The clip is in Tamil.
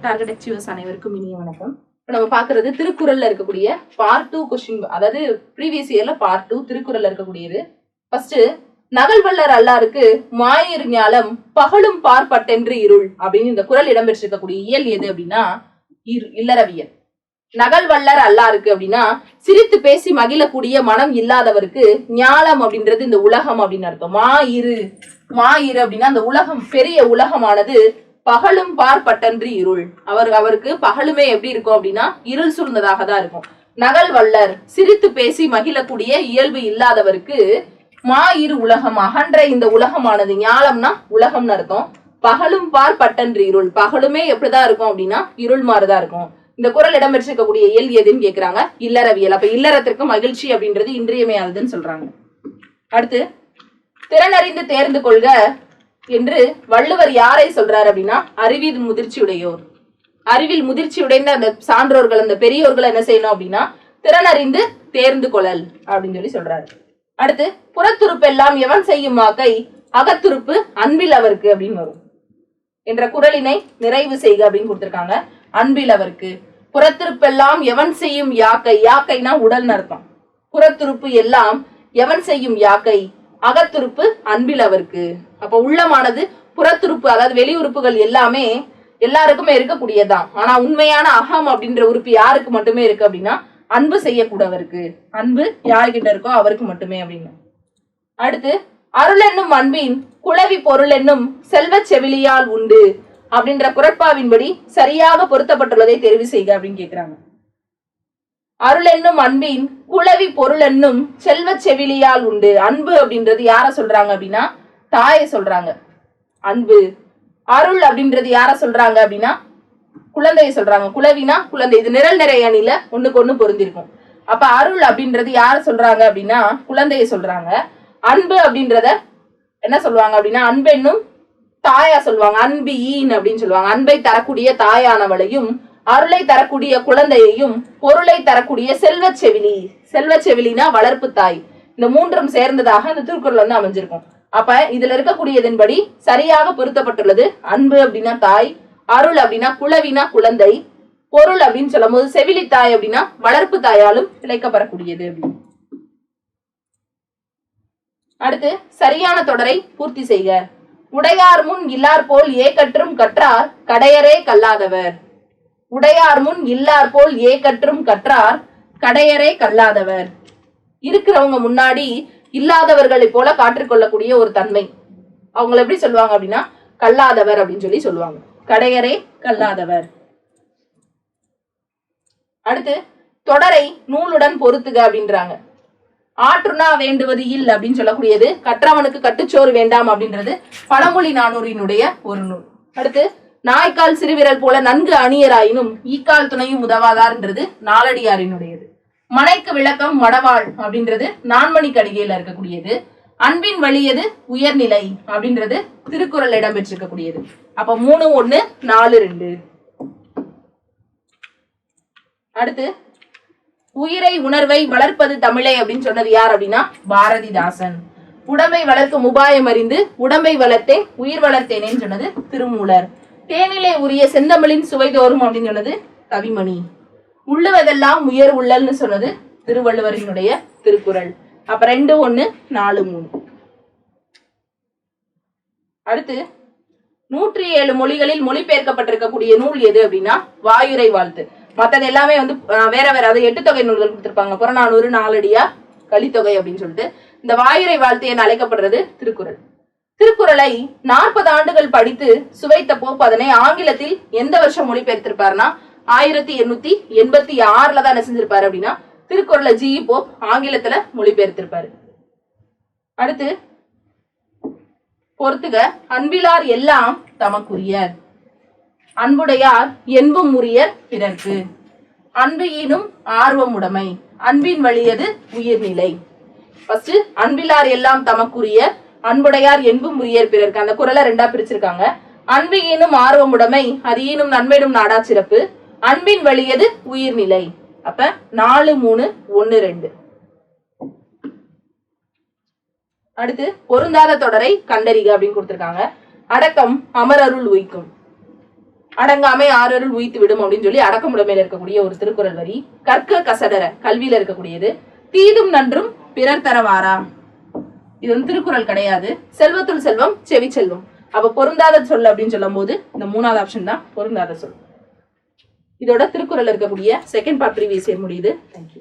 டார்கெட் அச்சீவர்ஸ் அனைவருக்கும் இனிய வணக்கம். இப்போ நம்ம பார்க்கறது திருக்குறள்ல இருக்கக்கூடிய பார்ட் டூ கொஸ்டின் அதாவது ப்ரீவியஸ் இயர்ல பார்ட் டூ திருக்குறள்ல இருக்கக்கூடியது. ஃபர்ஸ்ட் நகல்வல்லர் அல்லாருக்கு மாயிரு ஞாலம் பகலும் பார்ப்பட்டென்று இருள் அப்படின்னு இந்த குரல் இடம்பெற்றிருக்கக்கூடிய இயல் எது அப்படின்னா இரு- இல்லறவியல். நகல்வல்லர் அல்லாருக்கு அப்படின்னா சிரித்து பேசி மகிழக்கூடிய மனம் இல்லாதவருக்கு ஞாலம் அப்படின்றது இந்த உலகம் அப்படின்னு அர்த்தம். மா இரு மா இரு அப்படின்னா அந்த உலகம் பெரிய உலகமானது பகலும் பார் பட்டன்றி இருள். அவர் அவருக்கு பகலுமே எப்படி இருக்கும் அப்படின்னா இருள் சூழ்ந்ததாக தான் இருக்கும். நகல் வல்லர் சிரித்து பேசி மகிழக்கூடிய இயல்பு இல்லாதவருக்கு மா இரு உலகம் அகன்ற இந்த உலகமானது ஞாலம்னா உலகம்னு அர்த்தம். பகலும் பார் பட்டன்று இருள். பகலுமே எப்படிதான் இருக்கும் அப்படின்னா இருள் மாதிரிதான் இருக்கும். இந்த குரல் இடம்பெற்றிருக்கக்கூடிய இயல் எதுன்னு கேட்கிறாங்க இல்லறவியல். அப்ப இல்லறத்திற்கு மகிழ்ச்சி அப்படின்றது இன்றியமையாததுன்னு சொல்றாங்க. அடுத்து திறனறிந்து தேர்ந்து கொள்க. என்று வள்ளுவர் யாரை சொல்றாரு அப்படின்னா அறிவில் முதிர்ச்சி உடையோர் அறிவில் முதிர்ச்சி உடைந்த அந்த சான்றோர்கள் அந்த பெரியோர்கள் என்ன செய்யணும் அப்படின்னா திறனறிந்து தேர்ந்து கொள்ளல் அப்படின்னு சொல்லி சொல்றாரு. அடுத்து புறத்துறுப்பெல்லாம் எவன் செய்யும் மாக்கை அகத்துறுப்பு அன்பில் அவருக்கு அப்படின்னு வரும். என்ற குரலினை நிறைவு செய்க அப்படின்னு கொடுத்திருக்காங்க. அன்பில் அவருக்கு. புறத்திருப்பெல்லாம் எவன் செய்யும் யாக்கை? யாக்கைனா உடல் அர்த்தம். புறத்துறுப்பு எல்லாம் எவன் செய்யும் யாக்கை? அகத்துறுப்பு அன்பில் அவருக்கு. அப்ப உள்ளமானது புறத்துறுப்பு அதாவது வெளி உறுப்புகள் எல்லாமே எல்லாருக்குமே இருக்கக்கூடியதுதான். ஆனா உண்மையான அகம் அப்படின்ற உறுப்பு யாருக்கு மட்டுமே இருக்கு அப்படின்னா அன்பு செய்யக்கூடவருக்கு அன்பு யார்கிட்ட இருக்கோ அவருக்கு மட்டுமே அப்படின்னு அடுத்து அருள் என்னும் அன்பின் குளவி பொருள் என்னும் செல்வச் செவிலியால் உண்டு அப்படின்ற குரட்பாவின்படி சரியாக பொருத்தப்பட்டுள்ளதை தெரிவு செய்க அப்படின்னு கேக்குறாங்க. அருள் என்னும் அன்பின் குளவி பொருள் என்னும் செல்வச் செவிலியால் உண்டு. அன்பு அப்படின்றது யார சொல்றாங்க அப்படின்னா தாயை சொல்றாங்க. அன்பு அருள் அப்படின்றது யார சொல்றாங்க அப்படின்னா குழந்தையை சொல்றாங்க. குளவினா குழந்தை. இது நிரல் நிறை அணில ஒண்ணுக்கு ஒண்ணு பொருந்திருக்கும். அப்ப அருள் அப்படின்றது யார சொல்றாங்க அப்படின்னா குழந்தையை சொல்றாங்க. அன்பு அப்படின்றத என்ன சொல்லுவாங்க அப்படின்னா அன்பென்னும் தாயா சொல்லுவாங்க. அன்பு ஈன் அப்படின்னு சொல்லுவாங்க. அன்பை தரக்கூடிய தாயானவளையும் அருளை தரக்கூடிய குழந்தையையும் பொருளை தரக்கூடிய செல்வச் செவிலி செல்வ செவிலினா வளர்ப்பு தாய். இந்த மூன்றும் சேர்ந்ததாக இந்த திருக்குறள் வந்து அமைஞ்சிருக்கும். அப்ப இதுல இருக்கக்கூடியதன்படி சரியாக பொருத்தப்பட்டுள்ளது. அன்பு அப்படின்னா தாய் அருள் அப்படின்னா குளவினா குழந்தை பொருள் அப்படின்னு சொல்லும் போது செவிலி தாய் அப்படின்னா வளர்ப்பு தாயாலும் இழைக்கப்படக்கூடியது அப்படின்னு. அடுத்து சரியான தொடரை பூர்த்தி செய்க. உடையார் முன் இல்லார் போல் ஏக்கற்றும் கற்றார் கடையரே கல்லாதவர். உடையார் முன் இல்லார் போல் ஏக்கற்றும் கற்றார் கடையரே கல்லாதவர். இருக்கிறவங்க முன்னாடி இல்லாதவர்களை போல காற்றுக்கொள்ளக்கூடிய ஒரு தன்மை. அவங்கள எப்படி சொல்லுவாங்க அப்படின்னா கல்லாதவர் அப்படின்னு சொல்லி சொல்லுவாங்க. கடையரே கல்லாதவர். அடுத்து தொடரை நூலுடன் பொருத்துக அப்படின்றாங்க. ஆற்றுனா வேண்டுவது இல் அப்படின்னு சொல்லக்கூடியது கற்றவனுக்கு கட்டுச்சோறு வேண்டாம் அப்படின்றது பழமொழி நானூரினுடைய ஒரு நூல். அடுத்து நாய்க்கால் சிறுவிரல் போல நன்கு அணியராயினும் ஈக்கால் துணையும் உதவாதார்ன்றது நாலடியாரினுடையது. மனைக்கு விளக்கம் மடவாள் அப்படின்றது நான்மணி கடிகையில இருக்கக்கூடியது. அன்பின் வழியது உயர்நிலை அப்படின்றது திருக்குறள் இடம்பெற்றிருக்கக்கூடியது அப்ப மூணு ஒண்ணு நாலு ரெண்டு. அடுத்து உயிரை உணர்வை வளர்ப்பது தமிழை அப்படின்னு சொன்னது யார் அப்படின்னா? பாரதிதாசன். உடம்பை வளர்க்கும் உபாயம் அறிந்து உடம்பை வளர்த்தேன் உயிர் வளர்த்தேனேன்னு சொன்னது திருமூலர். தேனிலே உரிய செந்தமிழின் சுவைதோறும் அப்படின்னு சொன்னது கவிமணி. உள்ளுவதெல்லாம் உயர் உள்ளல்னு சொன்னது திருவள்ளுவரினுடைய திருக்குறள். அப்ப ரெண்டு ஒண்ணு நாலு மூணு. அடுத்து நூற்றி ஏழு மொழிகளில் மொழிபெயர்க்கப்பட்டிருக்கக்கூடிய நூல் எது அப்படின்னா வாயுரை வாழ்த்து. மற்றது எல்லாமே வந்து வேற வேற அது எட்டு தொகை நூல்கள் கொடுத்திருப்பாங்க. புறநானூறு நாலடியா கலித்தொகை அப்படின்னு சொல்லிட்டு. இந்த வாயுரை வாழ்த்து என அழைக்கப்படுறது திருக்குறள். திருக்குறளை நாற்பது ஆண்டுகள் படித்து சுவைத்த போப் அதனை ஆங்கிலத்தில் எந்த வருஷம் மொழிபெயர்த்திருப்பாருன்னா ஆயிரத்தி எண்ணூத்தி எண்பத்தி ஆறுல தான் என்ன செஞ்சிருப்பாரு அப்படின்னா திருக்குறளை ஜி போப் ஆங்கிலத்துல மொழிபெயர்த்திருப்பாரு. அடுத்து பொறுத்துக அன்பிலார் எல்லாம் தமக்குரியர் அன்புடையார் என்பும் உரியர் பிறர்க்கு. அன்பு ஈனும் ஆர்வம் உடைமை அன்பின் வழியது உயிர்நிலை. ஃபர்ஸ்ட் அன்பிலார் எல்லாம் தமக்குரிய அன்புடையார் என்பும் உரியர் பிறர்க்கு. அந்த குரலை ரெண்டா பிரிச்சிருக்காங்க. அன்பு ஈனும் ஆர்வம் உடைமை அது ஈனும் நன்மையிடும் நாடா சிறப்பு. அன்பின் வழியது உயிர்நிலை. அப்ப நாலு மூணு ஒன்னு ரெண்டு. அடுத்து பொருந்தாத தொடரை கண்டறிக அப்படின்னு கொடுத்திருக்காங்க. அடக்கம் அமரருள் உய்க்கும். அடங்காமை ஆறருள் உய்த்து விடும் அப்படின்னு சொல்லி அடக்கமுடமையில இருக்கக்கூடிய ஒரு திருக்குறள் வரி. கற்க கசடர கல்வியில இருக்கக்கூடியது. தீதும் நன்றும் பிறர் தரவாரா? இது வந்து திருக்குறள் கிடையாது. செல்வத்துள் செல்வம் செவி செல்வம். அப்ப பொருந்தாத சொல் அப்படின்னு சொல்லும் போது இந்த மூணாவது ஆப்ஷன் தான் பொருந்தாத சொல். இதோட திருக்குறள் இருக்கக்கூடிய செகண்ட் பார்ட் ப்ரீவியஸ் இயர் முடியுது. Thank you